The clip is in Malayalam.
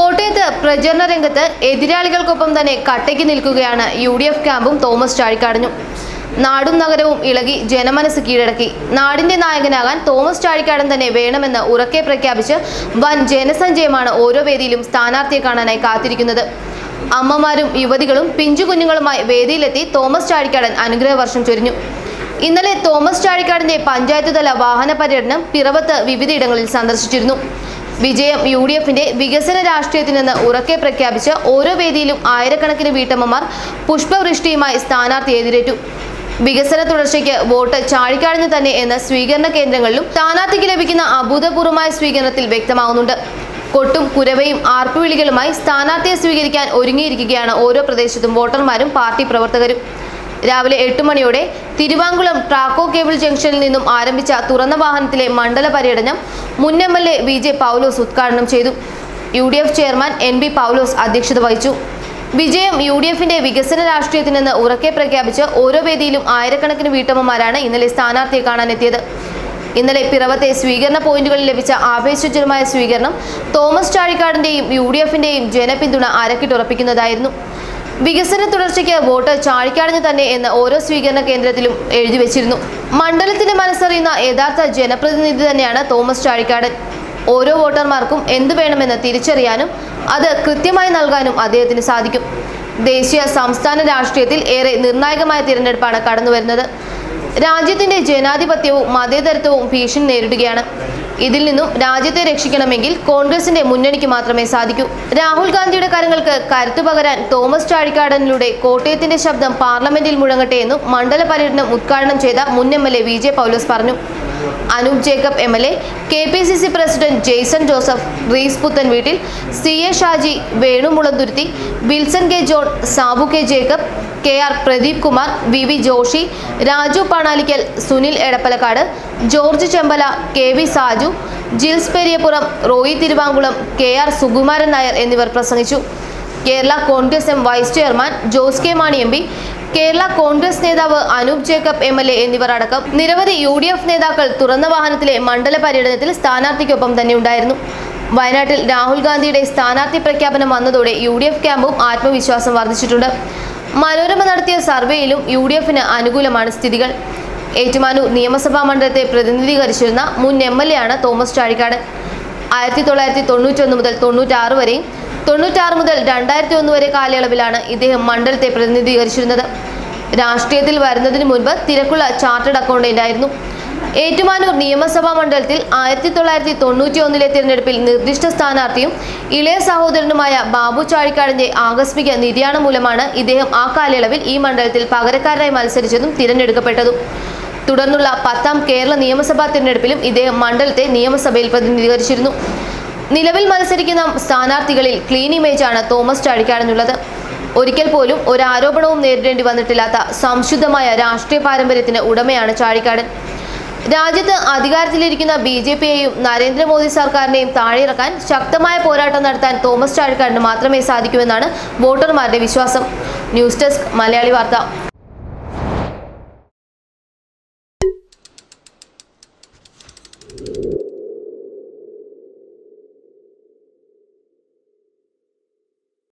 കോട്ടയത്ത് പ്രചരണ രംഗത്ത് എതിരാളികൾക്കൊപ്പം തന്നെ കട്ടയ്ക്ക് നിൽക്കുകയാണ് യു ഡി എഫ് ക്യാമ്പും തോമസ് ചാഴിക്കാടനും. നാടും നഗരവും ഇളകി ജനമനസ് കീഴടക്കി. നാടിന്റെ നായകനാകാൻ തോമസ് ചാഴിക്കാടൻ തന്നെ വേണമെന്ന് ഉറക്കെ പ്രഖ്യാപിച്ച് വൻ ജനസഞ്ചയമാണ് ഓരോ വേദിയിലും സ്ഥാനാർത്ഥിയെ കാണാനായി കാത്തിരിക്കുന്നത്. അമ്മമാരും യുവതികളും പിഞ്ചു കുഞ്ഞുങ്ങളുമായി വേദിയിലെത്തി തോമസ് ചാഴിക്കാടൻ അനുഗ്രഹ വർഷം ചൊരിഞ്ഞു. ഇന്നലെ തോമസ് ചാഴിക്കാടിന്റെ പഞ്ചായത്ത് തല വാഹന പര്യടനം പിറവത്ത് വിവിധയിടങ്ങളിൽ സന്ദർശിച്ചിരുന്നു. വിജയം യു ഡി എഫിന്റെ വികസന രാഷ്ട്രീയത്തിൽ നിന്ന് ഉറക്കെ പ്രഖ്യാപിച്ച് ഓരോ വേദിയിലും ആയിരക്കണക്കിന് വീട്ടമ്മമാർ പുഷ്പവൃഷ്ടിയുമായി സ്ഥാനാർത്ഥി എതിരേറ്റു. വികസന തുടർച്ചയ്ക്ക് വോട്ട് ചാഴിക്കാടിന് തന്നെ എന്ന സ്വീകരണ കേന്ദ്രങ്ങളിലും സ്ഥാനാർത്ഥിക്ക് ലഭിക്കുന്ന അഭൂതപൂർവമായ സ്വീകരണത്തിൽ വ്യക്തമാകുന്നുണ്ട് കൊട്ടും കുരവയും ആർപ്പുവിളികളുമായി സ്ഥാനാർത്ഥിയെ സ്വീകരിക്കാൻ ഒരുങ്ങിയിരിക്കുകയാണ് ഓരോ പ്രദേശത്തും വോട്ടർമാരും പാർട്ടി പ്രവർത്തകരും. രാവിലെ എട്ട് മണിയോടെ തിരുവാങ്കുളം ട്രാക്കോ കേബിൾ ജംഗ്ഷനിൽ നിന്നും ആരംഭിച്ച തുറന്ന വാഹനത്തിലെ മണ്ഡല പര്യടനം മുൻ M L A V J Paulose ഉദ്ഘാടനം ചെയ്തു. U D F chairman N B Paulose അധ്യക്ഷത വഹിച്ചു. വിജയം യു ഡി എഫിന്റെ വികസന രാഷ്ട്രീയത്തിൽ നിന്ന് ഉറക്കെ പ്രഖ്യാപിച്ച് ഓരോ വേദിയിലും ആയിരക്കണക്കിന് വീട്ടമ്മമാരാണ് ഇന്നലെ സ്ഥാനാർത്ഥിയെ കാണാനെത്തിയത്. ഇന്നലെ പിറവത്തെ സ്വീകരണ പോയിന്റുകളിൽ ലഭിച്ച ആവേശജനമായ സ്വീകരണം തോമസ് ചാഴിക്കാടിന്റെയും യു ഡി എഫിന്റെയും ജനപിന്തുണ അരക്കിട്ടുറപ്പിക്കുന്നതായിരുന്നു. വികസന തുടർച്ചയ്ക്ക് വോട്ട് ചാഴിക്കാടിന് തന്നെ എന്ന് ഓരോ സ്വീകരണ കേന്ദ്രത്തിലും എഴുതി വെച്ചിരുന്നു. മണ്ഡലത്തിന്റെ മനസ്സറിയുന്ന യഥാർത്ഥ ജനപ്രതിനിധി തന്നെയാണ് തോമസ് ചാഴിക്കാടൻ. ഓരോ വോട്ടർമാർക്കും എന്തു വേണമെന്ന് തിരിച്ചറിയാനും അത് കൃത്യമായി നൽകാനും അദ്ദേഹത്തിന് സാധിക്കും. ദേശീയ സംസ്ഥാന രാഷ്ട്രീയത്തിൽ ഏറെ നിർണായകമായ തിരഞ്ഞെടുപ്പാണ് കടന്നുവരുന്നത്. രാജ്യത്തിന്റെ ജനാധിപത്യവും മതേതരത്വവും ഭീഷണി നേരിടുകയാണ്. ഇതിൽ നിന്നും രാജ്യത്തെ രക്ഷിക്കണമെങ്കിൽ കോൺഗ്രസിന്റെ മുന്നണിക്ക് മാത്രമേ സാധിക്കൂ. രാഹുൽ ഗാന്ധിയുടെ കരങ്ങൾക്ക് കരുത്തു പകരാൻ തോമസ് ചാഴിക്കാടനിലൂടെ കോട്ടയത്തിന്റെ ശബ്ദം പാർലമെന്റിൽ മുഴങ്ങട്ടെ എന്നും മണ്ഡല പര്യടനം ഉദ്ഘാടനം ചെയ്ത മുൻ M L A V J Paulose പറഞ്ഞു. Anoop Jacob M L A K P C C president Jaison Joseph Rees Puthen Veettil C A Shaji Venu Mulanthuruthy Wilson K John Sabu K Jacob K R Pradeep Kumar V V Joshi Raju Panalickal Sunil Edappalakkad George Chembala K V Saju Jils Periyappuram Roy Thiruvankulam K R Sukumaran Nair എന്നിവർ പ്രസംഗിച്ചു. Kerala Congress M vice chairman Jose K Mani M Kerala Congress നേതാവ് Anoop Jacob M L A എന്നിവർ അടക്കം നിരവധി യു ഡി എഫ് നേതാക്കൾ തുറന്ന വാഹനത്തിലെ മണ്ഡല പര്യടനത്തിൽ സ്ഥാനാർത്ഥിക്കൊപ്പം തന്നെ ഉണ്ടായിരുന്നു. വയനാട്ടിൽ രാഹുൽ ഗാന്ധിയുടെ സ്ഥാനാർത്ഥി പ്രഖ്യാപനം വന്നതോടെ യു ഡി എഫ് ക്യാമ്പും ആത്മവിശ്വാസം വർദ്ധിച്ചിട്ടുണ്ട്. മനോരമ നടത്തിയ സർവേയിലും യു ഡി എഫിന് അനുകൂലമാണ് സ്ഥിതികൾ. ഏറ്റുമാനൂർ നിയമസഭാ മണ്ഡലത്തെ പ്രതിനിധീകരിച്ചിരുന്ന മുൻ എം എൽ എ ആണ് തോമസ് ചാഴിക്കാട്. ആയിരത്തി തൊള്ളായിരത്തി തൊണ്ണൂറ്റൊന്ന് മുതൽ തൊണ്ണൂറ്റാറ് വരെയും തൊണ്ണൂറ്റാറ് മുതൽ രണ്ടായിരത്തി ഒന്ന് വരെ കാലയളവിലാണ് ഇദ്ദേഹം മണ്ഡലത്തെ പ്രതിനിധീകരിച്ചിരുന്നത്. രാഷ്ട്രീയത്തിൽ വരുന്നതിന് മുൻപ് തിരക്കുള്ള ചാർട്ടേഡ് അക്കൗണ്ടന്റ് ആയിരുന്നു. ഏറ്റുമാനൂർ നിയമസഭാ മണ്ഡലത്തിൽ ആയിരത്തി തൊള്ളായിരത്തി തൊണ്ണൂറ്റി ഒന്നിലെ തിരഞ്ഞെടുപ്പിൽ നിർദ്ദിഷ്ട സ്ഥാനാർത്ഥിയും ഇളയ സഹോദരനുമായ ബാബു ചാഴിക്കാടിന്റെ ആകസ്മിക നിര്യാണം മൂലമാണ് ഇദ്ദേഹം ആ കാലയളവിൽ ഈ മണ്ഡലത്തിൽ പകരക്കാരനായി മത്സരിച്ചതും തിരഞ്ഞെടുക്കപ്പെട്ടതും. തുടർന്നുള്ള പത്താം കേരള നിയമസഭാ തിരഞ്ഞെടുപ്പിലും ഇദ്ദേഹം മണ്ഡലത്തെ നിയമസഭയിൽ പ്രതിനിധീകരിച്ചിരുന്നു. നിലവിൽ മത്സരിക്കുന്ന സ്ഥാനാർത്ഥികളിൽ ക്ലീൻ ഇമേജ് ആണ് തോമസ് ചാഴിക്കാടനുള്ളത്. ഒരിക്കൽ പോലും ഒരു ആരോപണവും നേരിടേണ്ടി വന്നിട്ടില്ലാത്ത സംശുദ്ധമായ രാഷ്ട്രീയ പാരമ്പര്യത്തിന് ഉടമയാണ് ചാഴിക്കാടൻ. രാജ്യത്ത് അധികാരത്തിലിരിക്കുന്ന ബി ജെ പിയെയും നരേന്ദ്രമോദി സർക്കാരിനെയും താഴെയിറക്കാൻ ശക്തമായ പോരാട്ടം നടത്താൻ തോമസ് ചാഴിക്കാടിന് മാത്രമേ സാധിക്കൂ എന്നാണ് വോട്ടർമാരുടെ വിശ്വാസം. ന്യൂസ് ഡെസ്ക് മലയാളി വാർത്ത.